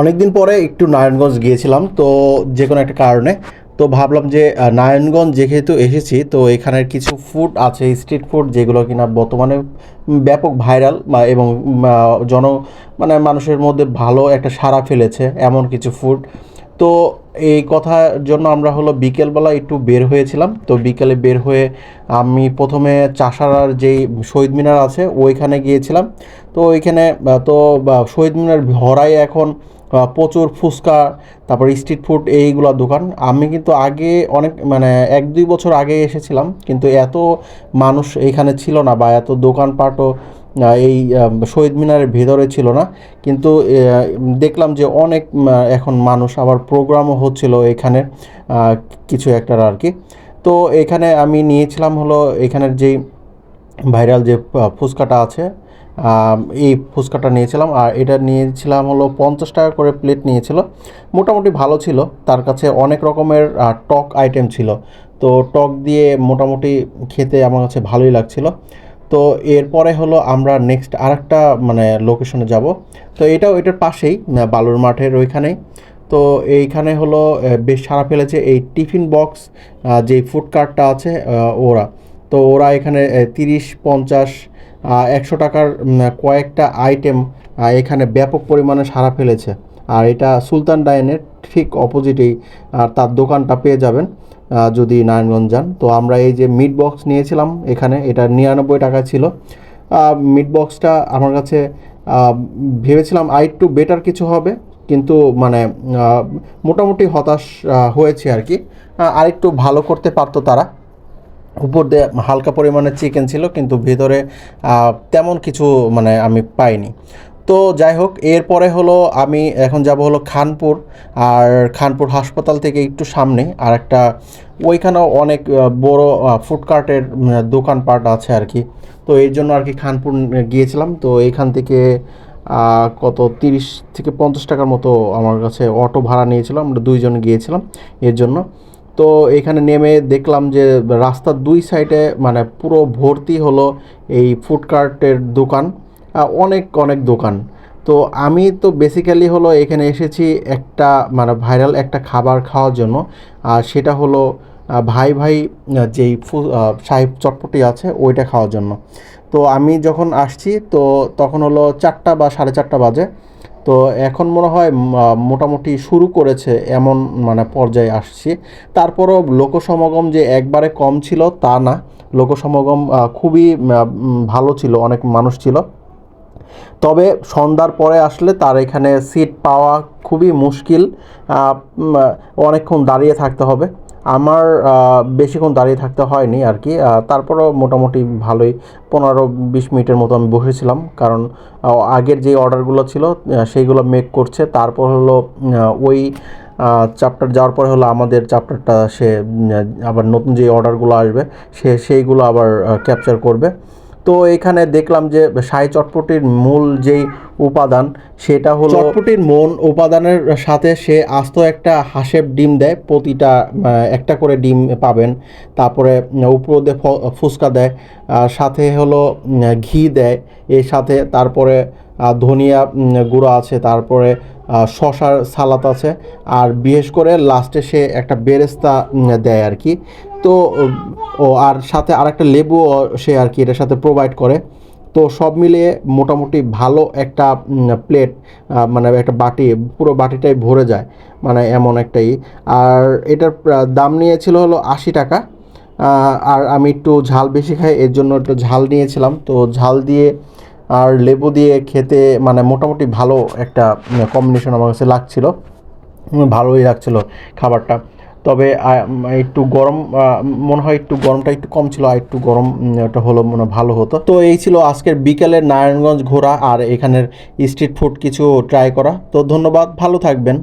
অনেকদিন পরে একটু নারায়ণগঞ্জ গিয়েছিলাম, তো যে কোনো একটা কারণে। তো ভাবলাম যে নারায়ণগঞ্জ যেহেতু এসেছি, তো এখানের কিছু ফুড আছে স্ট্রিট ফুড যেগুলো কিনা বর্তমানে ব্যাপক ভাইরাল এবং জন মানে মানুষের মধ্যে ভালো একটা সাড়া ফেলেছে এমন কিছু ফুড তো এই কথার জন্য আমরা হলো বিকেলবেলা একটু বের হয়েছিলাম, তো বিকেলে বের হয়ে আমি প্রথমে চাষারার যেই শহীদ মিনার আছে, ওইখানে গিয়েছিলাম। তো ওইখানে তো শহীদ মিনার ভরাই এখন প্রচুর ফুচকা, তারপর স্ট্রিট ফুড এইগুলো দোকান। আমি কিন্তু আগে অনেক মানে এক দুই বছর আগে এসেছিলাম, কিন্তু এত মানুষ এইখানে ছিল না বা এত দোকানপাটও এই শহীদ মিনারের ভেতরে ছিল না। কিন্তু দেখলাম যে অনেক এখন মানুষ আবার প্রোগ্রামও হচ্ছিল এখানে কিছু একটার আর কি। তো এখানে আমি নিয়েছিলাম হলো, এখানের যেই ভাইরাল যে ফুচকাটা আছে এই ফুচকাটা নিয়েছিলাম। আর এটা নিয়েছিলাম হলো পঞ্চাশ টাকা করে প্লেট নিয়েছিল। মোটামুটি ভালো ছিল। তার কাছে অনেক রকমের টক আইটেম ছিল। তো টক দিয়ে মোটামুটি খেতে আমার কাছে ভালোই লাগছিল। তো এরপরে হলো আমরা নেক্সট আরেকটা মানে লোকেশনে যাব। তো এটাও এটার পাশেই বালুর মাঠের ওইখানেই। তো এইখানে হলো বেশ সারা ফেলেছে এই টিফিন বক্স যে ফুড কার্টটা আছে ওরা। তো ওরা এখানে তিরিশ, পঞ্চাশ একশো টাকার কয়েকটা আইটেম এখানে ব্যাপক পরিমাণে সারা ফেলেছে। আর এটা সুলতান ডাইনের ঠিক অপোজিটেই আর তার দোকানটা পেয়ে যাবেন যদি নারায়ণগঞ্জ যান। তো আমরা এই যে মিট বক্স নিয়েছিলাম এখানে এটা নিরানব্বই টাকা ছিল। মিট বক্সটা আমার কাছে ভেবেছিলাম আর একটু বেটার কিছু হবে কিন্তু মানে মোটামুটি হতাশ হয়েছে আর কি। আহ, আরেকটু ভালো করতে পারতো তারা। উপর দিয়ে হালকা পরিমাণে চিকেন ছিল, কিন্তু ভেতরে তেমন কিছু মানে আমি পাইনি। তো যাই হোক, এরপরে হলো আমি এখন যাব হলো খানপুর, আর খানপুর হাসপাতাল থেকে একটু সামনে, আর একটা ওইখানেও অনেক বড় ফুডকার্টের দোকানপাট আছে আর কি। তো এর জন্য আর কি খানপুর গিয়েছিলাম, তো এখান থেকে কত তিরিশ থেকে পঞ্চাশ টাকার মতো আমার কাছে অটো ভাড়া নিয়েছিল আমরা দুইজন গিয়েছিলাম এর জন্য। তো এখানে নেমে দেখলাম যে রাস্তার দুই সাইডে মানে পুরো ভর্তি হলো এই ফুডকার্টের দোকান অনেক অনেক দোকান। তো আমি তো বেসিক্যালি হলো এখানে এসেছি একটা মানে ভাইরাল একটা খাবার খাওয়ার জন্য, আর সেটা হলো ভাই ভাই যেই ফু সাহেব চটপটি আছে ওইটা খাওয়ার জন্য। তো আমি যখন আসছি তো তখন হলো চারটা বা সাড়ে চারটা বাজে। তো এখন মনে হয় মোটামুটি শুরু করেছে এমন মানে পর্যায়ে আসছি। তারপরও লোকসমাগম যে একবারে কম ছিল তা না। লোকসমাগম খুবই ভালো ছিল, অনেক মানুষ ছিল। তবে সন্ধ্যার পরে আসলে তার এখানে সিট পাওয়া খুবই মুশকিল। অনেকক্ষণ দাঁড়িয়ে থাকতে হবে। আমার বেশিক্ষণ দাঁড়িয়ে থাকতে হয়নি আর কি। তারপরও মোটামুটি ভালোই পনেরো বিশ মিনিটের মতো আমি বসেছিলাম। কারণ আগের যে অর্ডারগুলো ছিল সেইগুলো মেক করছে। তারপর হলো ওই চ্যাপ্টার যাওয়ার পরে হলো আমাদের চ্যাপ্টারটা সে আবার নতুন যে অর্ডারগুলো আসবে, সে, সেইগুলো আবার ক্যাপচার করবে। তো এখানে দেখলাম যে সাই চটপটির মূল যেই উপাদান, সেটা হলো চটপটির মূল উপাদানের সাথে সে আস্ত একটা হাঁসের ডিম দেয়, প্রতিটা একটা করে ডিম পাবেন। তারপরে উপর দিয়ে ফুচকা দেয়, আর সাথে হলো ঘি দেয়, এর সাথে তারপরে ধনিয়া গুঁড়ো আছে, তারপরে শশার সালাদ আছে, আর বিশেষ করে লাস্টে সে একটা বেরেস্তা দেয় আর কি। তো ও, আর সাথে আরেকটা লেবুও সে আর কি এটার সাথে প্রোভাইড করে। তো সব মিলিয়ে মোটামুটি ভালো একটা প্লেট মানে একটা বাটি, পুরো বাটিটাই ভরে যায় মানে এমন একটাই। আর এটার দাম নিয়েছিল হলো আশি টাকা। আর আমি একটু ঝাল বেশি খাই, এর জন্য একটু ঝাল নিয়েছিলাম। তো ঝাল দিয়ে আর লেবু দিয়ে খেতে মানে মোটামুটি ভালো একটা কম্বিনেশন আমার কাছে লাগছিল। ভালোই লাগছিল খাবারটা। তবে একটু গরম মনে হয় একটু গরমটা একটু কম ছিল, আর একটু গরম এটা হলো মনে ভালো হতো। তো এই ছিল আজকের বিকেলের নারায়ণগঞ্জ ঘোরা, আর এখানের স্ট্রিট ফুড কিছু ট্রাই করা। তো ধন্যবাদ, ভালো থাকবেন।